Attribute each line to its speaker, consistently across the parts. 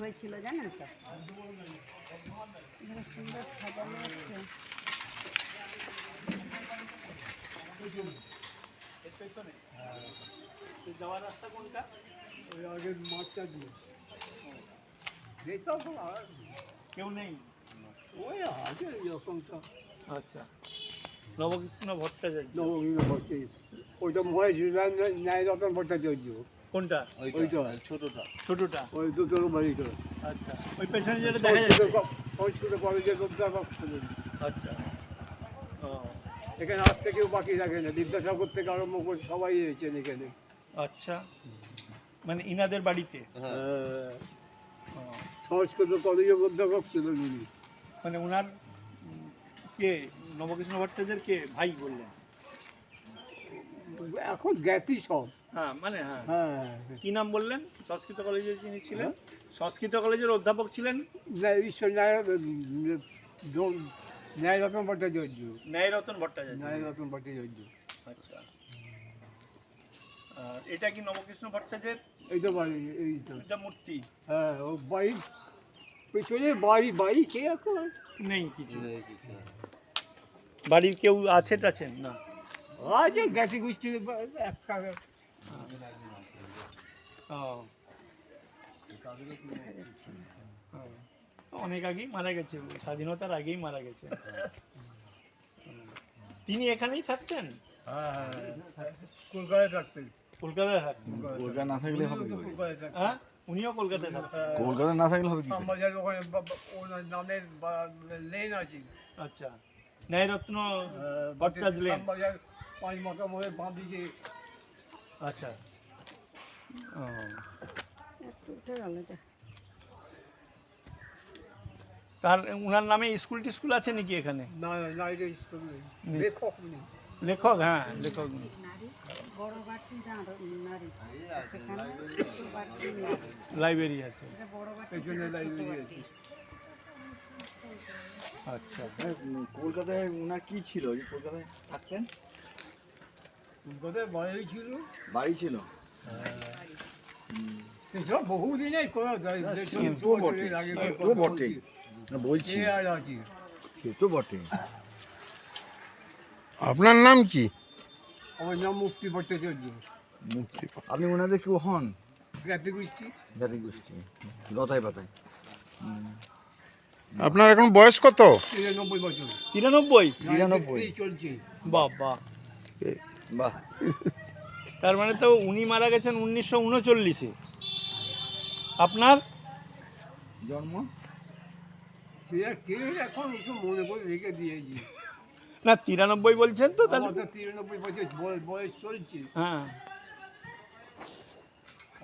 Speaker 1: হয়েছিল জানেন তো? সুন্দর সাজানো
Speaker 2: যাওয়ার রাস্তা কোনটা
Speaker 3: ওই আগের মাঠটা দিয়ে যেতাম আর
Speaker 2: কেউ নেই।
Speaker 3: ওই আছে এরকম সব।
Speaker 2: আচ্ছা। নবকৃষ্ণ ভট্টাচার্য।
Speaker 3: নবমীন হচ্ছে ওইটা মহেশ ন্যায় রতন ভট্টাচার্য।
Speaker 2: কোনটা?
Speaker 3: ওইটা।
Speaker 4: ছোটটা।
Speaker 2: ছোটটা?
Speaker 3: ওই দুটোর বাড়িটা
Speaker 2: আচ্ছা। ওই পেছনে যেটা দেখা যাচ্ছে।
Speaker 3: সংস্কৃত কলেজের অধ্যাপক ছিলেন।
Speaker 2: আচ্ছা।
Speaker 3: এখানে আসতে কেউ বাকি রাখে না। বিদ্যাসাগর থেকে আরম্ভ করে সবাই এসেছেন এখানে।
Speaker 2: আচ্ছা। মানে ইনাদের বাড়িতে?
Speaker 3: হ্যাঁ। সংস্কৃত কলেজের অধ্যাপক ছিলেন উনি।
Speaker 2: মানে ওনার কে? নবকৃষ্ণ ভট্টাচার্যের কে? ভাই বললেন।
Speaker 3: এখন জ্ঞাতি সব।
Speaker 2: হ্যাঁ মানে হ্যাঁ।
Speaker 3: হ্যাঁ।
Speaker 2: কি নাম বললেন? সংস্কৃত কলেজের যিনি ছিলেন। সংস্কৃত কলেজের অধ্যাপক ছিলেন?
Speaker 3: ঈশ্বর ন্যায় ন্যায় রতন ভট্টাচার্য।
Speaker 2: ন্যায়রতন ভট্টাচার্য।
Speaker 3: ন্যায় রতন ভট্টাচার্য।
Speaker 2: আচ্ছা। আর এটা কি নবকৃষ্ণ ভট্টাচার্যের?
Speaker 3: এই তো বাড়ি এই তো।
Speaker 2: এটা মূর্তি।
Speaker 3: হ্যাঁ ও বাড়ি পেছনে বাড়ি বাড়ি সে এখন?
Speaker 2: নেই কিছু। বাড়ির কেউ আছে টাছেন না।
Speaker 3: আছে
Speaker 2: ও, অনেক আগেই মারা গেছে স্বাধীনতার আগেই মারা গেছে। তিনি এখানেই থাকতেন?
Speaker 3: হ্যাঁ হ্যাঁ কলকাতায় থাকতেন।
Speaker 2: কলকাতায় থাকতেন।
Speaker 4: কলকাতা না থাকলে হবে
Speaker 3: কলকাতায়
Speaker 2: হ্যাঁ? উনিও কলকাতায় থাকতেন?
Speaker 4: কলকাতা না থাকলে হবে কি?
Speaker 3: ওখানে ওনার নামের লেন আছে।
Speaker 2: আচ্ছা। ন্যায়রত্ন ভট্টাচার্য লেন।
Speaker 3: শ্যামবাজার পাঁচ মাথা মোড়ে বাঁ দিকে
Speaker 2: আচ্ছা। ও।
Speaker 1: একটু উঠে গেল এটা।
Speaker 2: তার ওনার নামে স্কুল টিস্কুল আছে নাকি এখানে?
Speaker 3: না না এটা স্কুল নেই।
Speaker 2: নেই।
Speaker 3: লেখক নেই।
Speaker 2: লেখক হ্যাঁ লেখক লাইব্রেরি আছে। আচ্ছা।
Speaker 4: কলকাতায় ওনার কি ছিল? কলকাতায় থাকতেন?
Speaker 3: বাড়ি ছিল?
Speaker 4: বাড়ি ছিল। তো বটে সে তো বটে না, বলছি। সে তো বটে
Speaker 5: আপনার নাম কি?
Speaker 3: আমার নাম মুক্তি ভট্টাচার্য।
Speaker 5: মুক্তি
Speaker 4: আপনি ওনাদের কেউ হন?
Speaker 3: গোষ্ঠী
Speaker 4: জাতি গোষ্ঠী লতায় পাতায়
Speaker 5: আপনার এখন বয়স কত?
Speaker 3: তিরানব্বই বছর।
Speaker 2: তিরানব্বই?
Speaker 4: তিরানব্বই।
Speaker 3: চলছে।
Speaker 2: বাহ বাহ তার মানে তো উনি মারা গেছেন উনিশশো উনচল্লিশে আপনার
Speaker 4: জন্ম
Speaker 3: এখন ওসব মনে করে রেখে দিয়েছি
Speaker 2: না তিরানব্বই বলছেন তো তাহলে
Speaker 3: তিরানব্বই বছর বয়স- বয়স চলছে
Speaker 2: হ্যাঁ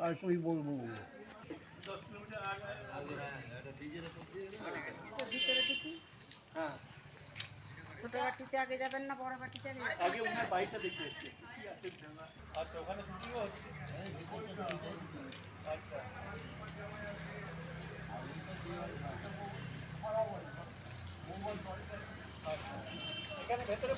Speaker 3: আর তুই বলব
Speaker 1: দেখি
Speaker 2: হ্যাঁ
Speaker 1: ছোট আগে যাবেন না বড় বাটিতে আগে
Speaker 2: উনার বাড়িটা দেখতে এসছি। আচ্ছা ওখানে শুটিংও হচ্ছে? আচ্ছা। এখানে ভেতরে